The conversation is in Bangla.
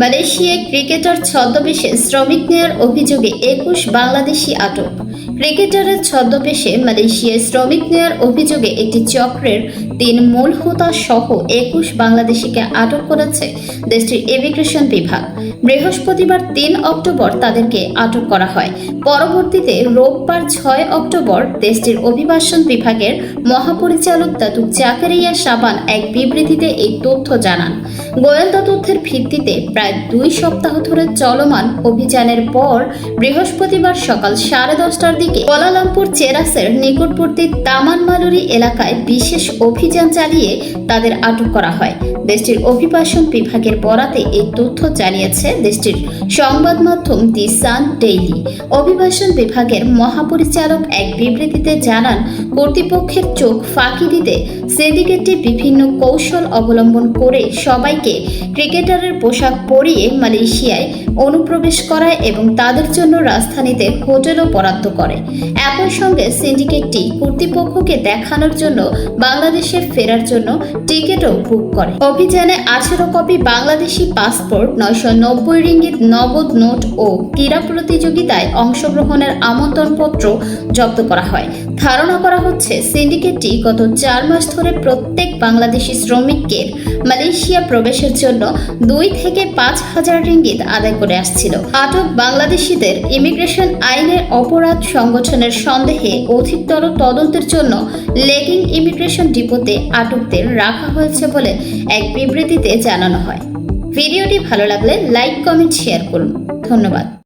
মালয়েশিয়ায় ক্রিকেটার ছদ্মবেশে শ্রমিক নেওয়ার অভিযোগে একুশ বাংলাদেশি আটক। ক্রিকেটারের ছদ্মবেশে মালয়েশিয়ায় শ্রমিক নেয়ার অভিযোগে একটি চক্রের তিন মূল হোতা সহ একুশ বাংলাদেশিকে আটক করেছে দেশটির ইমিগ্রেশন বিভাগ। বৃহস্পতিবার তিন অক্টোবর তাদেরকে আটক করা হয়। পরবর্তীতে রোববার ছয় অক্টোবর দেশটির অভিবাসন বিভাগের মহাপরিচালক দাতু জাকারিয়া সাবান এক বিবৃতিতে এই তথ্য জানান। গোয়েন্দা তথ্যের ভিত্তিতে প্রায় দুই সপ্তাহ ধরে চলমান অভিযানের পর বৃহস্পতিবার সকাল সাড়ে দশটার দিকে কোয়ালালামপুর চেরাসের নিকটবর্তী তামান মালুরি এলাকায় বিশেষ অভিযান চালিয়ে তাদের আটক করা হয়। দেশটির অভিবাসন বিভাগের বরাতে এই তথ্য জানিয়েছে দেশটির সংবাদ মাধ্যম দি সান ডেইলি। অভিবাসন বিভাগের মহাপরিচালক এক বিবৃতিতে জানান, কর্তৃপক্ষের চোখ ফাঁকি দিতে সিন্ডিকেটটি বিভিন্ন কৌশল অবলম্বন করে সবাইকে ক্রিকেটারের পোশাক পরিয়ে মালয়েশিয়ায় অনুপ্রবেশ করায় এবং তাদের জন্য রাজধানীতে হোটেলও বরাদ্দ করে। একই সঙ্গে সিন্ডিকেটটি কর্তৃপক্ষকে দেখানোর জন্য বাংলাদেশে ফেরার জন্য টিকিটও বুক করে। অভিযানে আঠেরো কপি বাংলাদেশি পাসপোর্ট, নয়শো নব্বই রিঙ্গিত নগদ নোট ও ক্রীড়া প্রতিযোগিতায় অংশগ্রহণের আমন্ত্রণপত্র জব্দ করা হয়। ধারণা করা হচ্ছে, সিন্ডিকেটটি গত চার মাস ধরে প্রত্যেক বাংলাদেশি শ্রমিককে মালয়েশিয়া প্রবেশের জন্য দুই থেকে পাঁচ হাজার রিঙ্গিত আদায় করে আসছিল। আটক বাংলাদেশিদের ইমিগ্রেশন আইনের অপরাধ সংগঠনের সন্দেহে অধিকতর তদন্তের জন্য লেগিং ইমিগ্রেশন ডিপোতে আটকদের রাখা হয়েছে বলে এক বিবৃতিতে জানানো হয়। ভিডিওটি ভালো লাগলে লাইক, কমেন্ট, শেয়ার করুন। ধন্যবাদ।